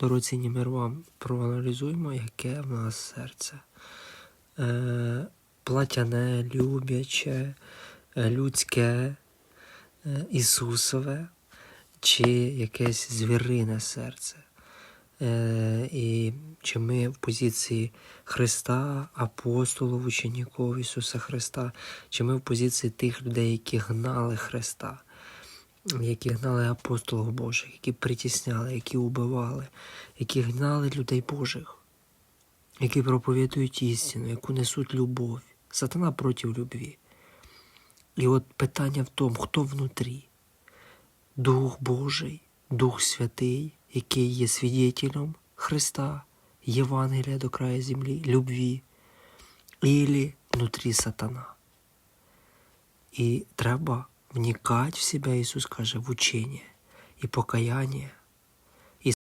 дорогоцінні мир вам проаналізуємо, яке в нас серце. Е, платяне, любляче, е, людське, е, Ісусове, чи якесь звірине серце. Е, і чи ми в позиції Христа, апостолів, учніків Ісуса Христа, чи ми в позиції тих людей, які гнали Христа, які гнали апостолів Божих, які притісняли, які убивали, які гнали людей Божих, які проповідують істину, яку несуть любов. Сатана проти любві. І от питання в тому, хто внутрі. Дух Божий, Дух Святий, який є свідетелем Христа, Євангелія до краю землі, любві, ілі внутрі сатана. І треба вникати в себя, Иисус скажет, в учение и покаяння